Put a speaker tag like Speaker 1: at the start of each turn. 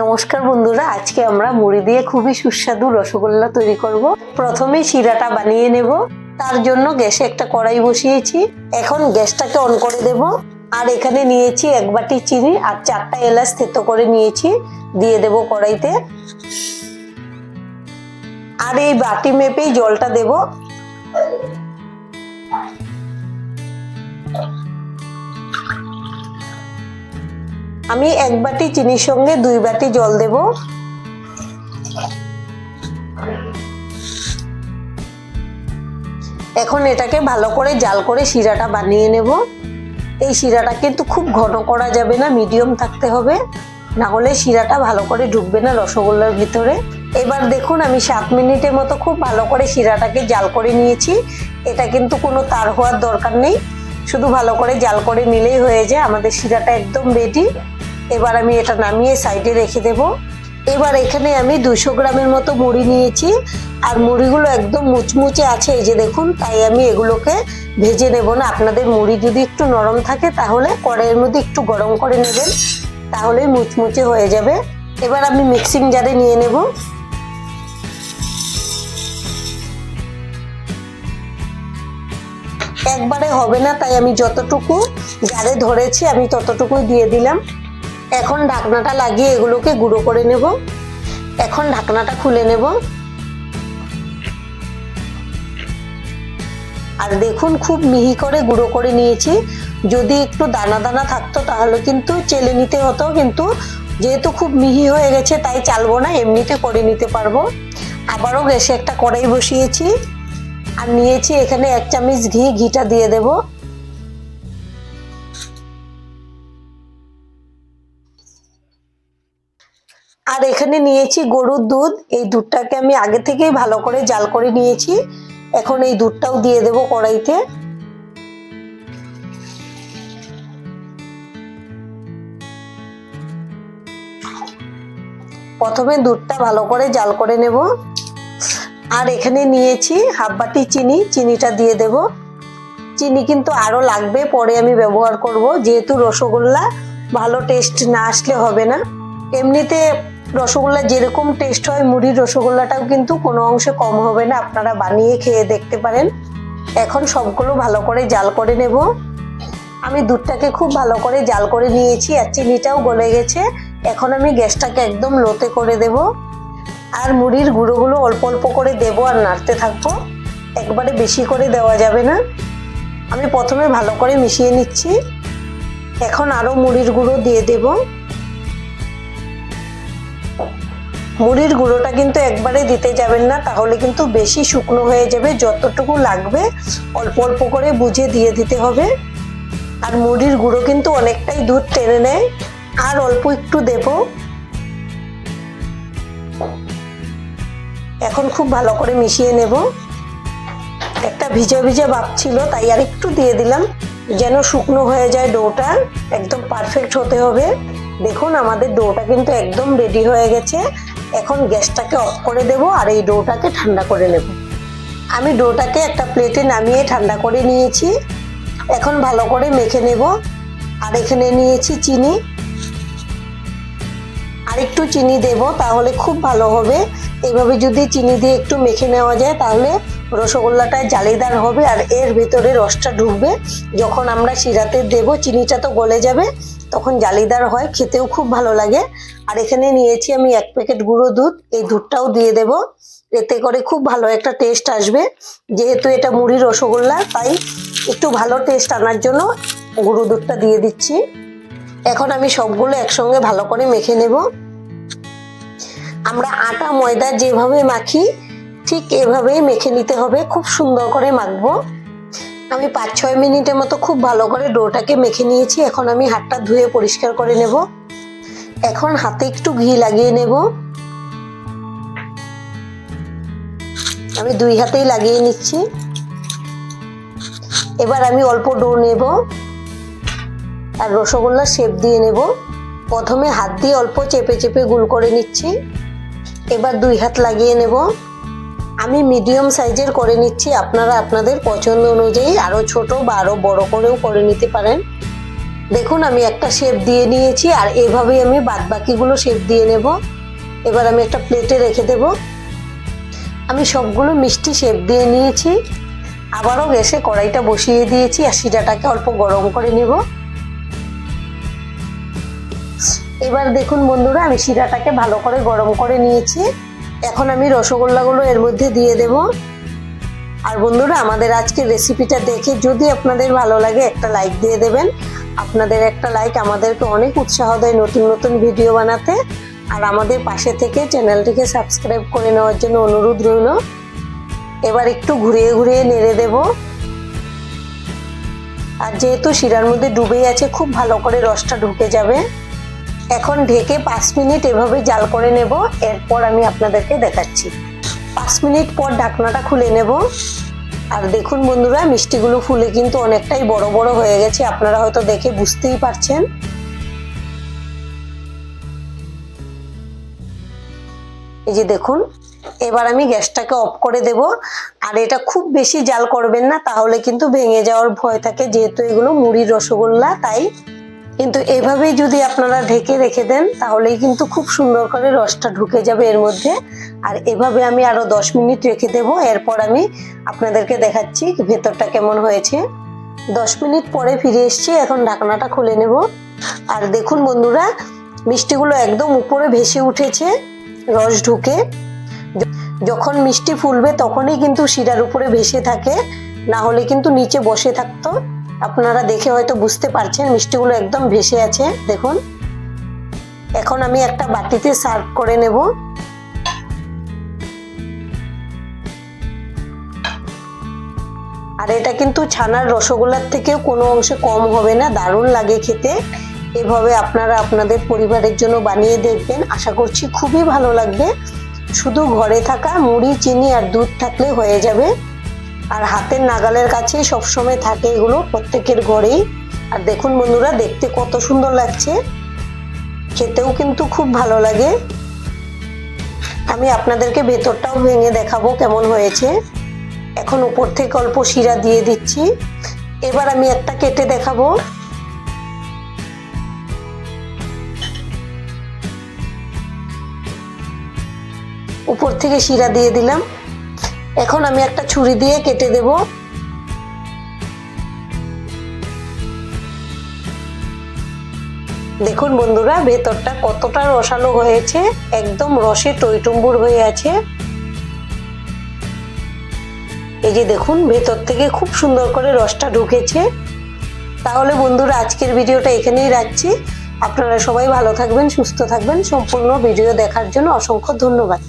Speaker 1: নমস্কার বন্ধুরা, আজকে আমরা মুড়ি দিয়ে খুবই সুস্বাদু রসগোল্লা তৈরি করব। প্রথমে শিরাটা বানিয়ে নেব। তার জন্য গ্যাসে একটা কড়াই বসিয়েছি। এখন গ্যাসটাকে অন করে দেব। আর এখানে নিয়েছি এক বাটি চিনি আর চারটা এলাচ থেতো করে নিয়েছি। দিয়ে দেব কড়াইতে। আর এই বাটি মেপেই জলটা দেব। আমি এক বাটি চিনির সঙ্গে দুই বাটি জল দেব। এখন এটাকে ভালো করে জাল করে শিরাটা বানিয়ে নেব। এই শিরাটা কিন্তু খুব ঘন করা যাবে না, মিডিয়াম থাকতে হবে। না হলে শিরাটা ভালো করে ঢুকবে না রসগোল্লার ভিতরে। এবার দেখুন, আমি সাত মিনিটের মতো খুব ভালো করে শিরাটাকে জাল করে নিয়েছি। এটা কিন্তু কোনো তার হওয়ার দরকার নেই। শুধু ভালো করে জাল করে নিলেই হয়ে যায়। আমাদের শিরাটা একদম রেডি এবার আমি এটা নামিয়ে সাইডে রেখে দেব। এবার এখানে আমি দুশো গ্রামের মতো মুড়ি নিয়েছি। আর মুড়িগুলো একদম মুচমুচে আছে, এই যে দেখুন, তাই আমি এগুলোকে ভেজে নেব না। আপনাদের মুড়ি যদি একটু নরম থাকে, তাহলে কড়াইয়ের মধ্যে একটু গরম করে নেবেন, তাহলে মুচমুচে হয়ে যাবে। এবার আমি মিক্সিং জারে নিয়ে নেব। একবারে হবে না, তাই আমি যতটুকু জারে ধরেছি, আমি ততটুকুই দিয়ে দিলাম। এখন ঢাকনাটা লাগিয়ে এগুলোকে গুঁড়ো করে নেব। এখন ঢাকনাটা খুলে নেব। আর দেখুন, খুব মিহি করে গুঁড়ো করে নিয়েছি। যদি একটু দানা দানা থাকতো তাহলে কিন্তু চেলে নিতে হতো, কিন্তু যেহেতু খুব মিহি হয়ে গেছে, তাই চালবো না, এমনিতে করে নিতে পারব। আবারও গ্যাসে একটা কড়াই বসিয়েছি। আর নিয়েছি এখানে এক চামচ ঘি, ঘিটা দিয়ে দেবো। আর এখানে নিয়েছি গরুর দুধ। এই দুধটাকে আমি আগে থেকেই ভালো করে জাল করে নিয়েছি। এখন এই দুধটাও দিয়ে দেব কড়াইতে। প্রথমে দুধটা ভালো করে জাল করে নেব। আর এখানে নিয়েছি হাফ বাটি চিনি। চিনিটা দিয়ে দেব। চিনি কিন্তু আরও লাগবে, পরে আমি ব্যবহার করব। যেহেতু রসগোল্লা, ভালো টেস্ট না আসলে হবে না। এমনিতে রসগোল্লা যেরকম টেস্ট হয়, মুড়ির রসগোল্লাটাও কিন্তু কোনো অংশে কম হবে না। আপনারা বানিয়ে খেয়ে দেখতে পারেন। এখন সবগুলো ভালো করে জাল করে নেব। আমি দুধটাকে খুব ভালো করে জাল করে নিয়েছি, আর চিনিটাও গলে গেছে। এখন আমি গ্যাসটাকে একদম লোতে করে দেব। আর মুড়ির গুঁড়োগুলো অল্প অল্প করে দেবো আর নাড়তে থাকব। একবারে বেশি করে দেওয়া যাবে না। আমি প্রথমে ভালো করে মিশিয়ে নিচ্ছি। এখন আরও মুড়ির গুঁড়ো দিয়ে দেবো। মুড়ির গুঁড়োটা কিন্তু একবারে দিতে যাবেন না, তাহলে কিন্তু বেশি শুকনো হয়ে যাবে। যতটুকু লাগবে, অল্প অল্প করে বুঝে দিয়ে দিতে হবে। আর মুড়ির গুঁড়ো কিন্তু অনেকটাই দুধ টেনে নেয়। আর অল্প একটু দেব। এখন খুব ভালো করে মিশিয়ে নেব। একটা ভিজে ভিজে ভাব ছিল, তাই আর একটু দিয়ে দিলাম। যেন শুকনো হয়ে যায় ডোটা, একদম পারফেক্ট হতে হবে। দেখুন, আমাদের ডোটা কিন্তু একদম রেডি হয়ে গেছে। এখন গ্যাসটাকে অফ করে দেব আর এই ডোটাকে ঠান্ডা করে নেব। আমি ডোটাকে একটা প্লেটে নামিয়ে ঠান্ডা করে নিয়েছি। এখন ভালো করে মেখে নেব। আর এখানে নিয়েছি চিনি। আর একটু চিনি দেব তাহলে খুব ভালো হবে। এইভাবে যদি চিনি দিয়ে একটু মেখে নেওয়া যায় তাহলে রসগোল্লাটা জালিদার হবে আর এর ভেতরে রসটা ঢুকবে। যখন আমরা শিরাতে দেব, চিনিটা তো গলে যাবে। তখন জালিদার হয়, খেতেও খুব ভালো লাগে। আর এখানে নিয়েছি আমি এক প্যাকেট গুঁড়ো দুধ, এই দুধটাও দিয়ে দেব। এতে করে খুব ভালো একটা টেস্ট আসবে। যেহেতু এটা মুড়ি রসগোল্লা, তাই একটু ভালো টেস্ট আনার জন্য গুঁড়ো দুধটা দিয়ে দিচ্ছি। এখন আমি সবগুলো একসঙ্গে ভালো করে মেখে নেব। আমরা আটা, ময়দা যেভাবে মাখি, ঠিক এভাবেই মেখে নিতে হবে। খুব সুন্দর করে মাখবো। আমি পাঁচ, ছয় মিনিটের মতো খুব ভালো করে ডোটাকে মেখে নিয়েছি। এখন আমি হাতটা ধুয়ে পরিষ্কার করে নেব। এখন হাতে একটু ঘি লাগিয়ে নেব। আমি দুই হাতেই লাগিয়ে নিচ্ছি। এবার আমি অল্প ডো নেব আর রসগোল্লা শেপ দিয়ে নেব। প্রথমে হাত দিয়ে অল্প চেপে চেপে গুল করে নিচ্ছি। এবার দুই হাত লাগিয়ে নেব। আমি মিডিয়াম সাইজের করে নিচ্ছি। আপনারা আপনাদের পছন্দ অনুযায়ী আরও ছোট বা আরও বড় করেও করে নিতে পারেন। দেখুন, আমি একটা শেপ দিয়ে নিয়েছি আর এভাবেই আমি বাদ বাকিগুলো শেপ দিয়ে নেব। এবার আমি একটা প্লেটে রেখে দেব। আমি সবগুলো মিষ্টি শেপ দিয়ে নিয়েছি। আবারও গ্যাসে কড়াইটা বসিয়ে দিয়েছি আর শিরাটাকে অল্প গরম করে নেব। এবার দেখুন বন্ধুরা, আমি শিরাটাকে ভালো করে গরম করে নিয়েছি। এখন আমি রসগোল্লাগুলো এর মধ্যে দিয়ে দেব। আর বন্ধুরা, আমাদের আজকের রেসিপিটা দেখে যদি আপনাদের ভালো লাগে, একটা লাইক দিয়ে দেবেন। আপনাদের একটা লাইক আমাদেরকে অনেক উৎসাহ দেয় নতুন নতুন ভিডিও বানাতে। আর আমাদের পাশে থেকে চ্যানেলটিকে সাবস্ক্রাইব করে নেওয়ার জন্য অনুরোধ রইল। এবার একটু ঘুরিয়ে ঘুরিয়ে নেড়ে দেব। আর যেহেতু শিরার মধ্যে ডুবেই আছে, খুব ভালো করে রসটা ঢুকে যাবে। এখন ঢেকে পাঁচ মিনিট এভাবে জাল করে নেব, এরপর আমি আপনাদেরকে দেখাচ্ছি। পাঁচ মিনিট পর ঢাকনাটা খুলে নেব। আর দেখুন বন্ধুরা, মিষ্টিগুলো ফুলে কিন্তু অনেকটাই বড় বড় হয়ে গেছে, আপনারা হয়তো দেখে বুঝতেই পারছেন। এই যে দেখুন, এবার আমি গ্যাসটাকে অফ করে দেব। আর এটা খুব বেশি জাল করবেন না, তাহলে কিন্তু ভেঙে যাওয়ার ভয় থাকে, যেহেতু এগুলো মুড়ির রসগোল্লা, তাই কিন্তু এভাবেই যদি আপনারা ঢেকে রেখে দেন, তাহলেই কিন্তু খুব সুন্দর করে রসটা ঢুকে যাবে এর মধ্যে। আর এভাবে আমি আরও দশ মিনিট রেখে দেব, এরপর আমি আপনাদেরকে দেখাচ্ছি ভেতরটা কেমন হয়েছে। দশ মিনিট পরে ফিরে এসছি, এখন ঢাকনাটা খুলে নেব। আর দেখুন বন্ধুরা, মিষ্টিগুলো একদম উপরে ভেসে উঠেছে, রস ঢুকে। যখন মিষ্টি ফুলবে, তখনই কিন্তু শিরার উপরে ভেসে থাকে, না হলে কিন্তু নিচে বসে থাকতো। আপনারা দেখে হয়তো বুঝতে পারছেন, মিষ্টিগুলো একদম ভেসে আছে, দেখুন। এখন আমি একটা বাটিতে সার্ভ করে নেব। আর এটা কিন্তু ছানার রসগোল্লার থেকেও কোনো অংশে কম হবে না, দারুণ লাগে খেতে। এভাবে আপনারা আপনাদের পরিবারের জন্য বানিয়ে দেখবেন। আশা করছি খুবই ভালো লাগবে। শুধু ঘরে থাকা মুড়ি, চিনি আর দুধ থাকলে হয়ে যাবে। আর হাতের নাগালের কাছে সবসময় থাকে এগুলো, প্রত্যেকের ঘরেই। আর দেখুন বন্ধুরা, দেখতে কত সুন্দর লাগছে। খেতেও কিন্তু খুব ভালো লাগে। আমি আপনাদেরকে ভেতরটাও ভেঙে দেখাবো কেমন হয়েছে। এখন উপর থেকে অল্প শিরা দিয়ে দিচ্ছি। এবার আমি একটা কেটে দেখাবো। উপর থেকে শিরা দিয়ে দিলাম। এখন আমি একটা ছুরি দিয়ে কেটে দেব। দেখুন বন্ধুরা, ভেতরটা কতটা রসালো হয়েছে, একদম রসে টইটুম্বুর হয়ে আছে। এই যে দেখুন, ভেতর থেকে খুব সুন্দর করে রসটা ঢুকেছে। তাহলে বন্ধুরা, আজকের ভিডিওটা এখানেই রাখছি। আপনারা সবাই ভালো থাকবেন, সুস্থ থাকবেন। সম্পূর্ণ ভিডিও দেখার জন্য অসংখ্য ধন্যবাদ।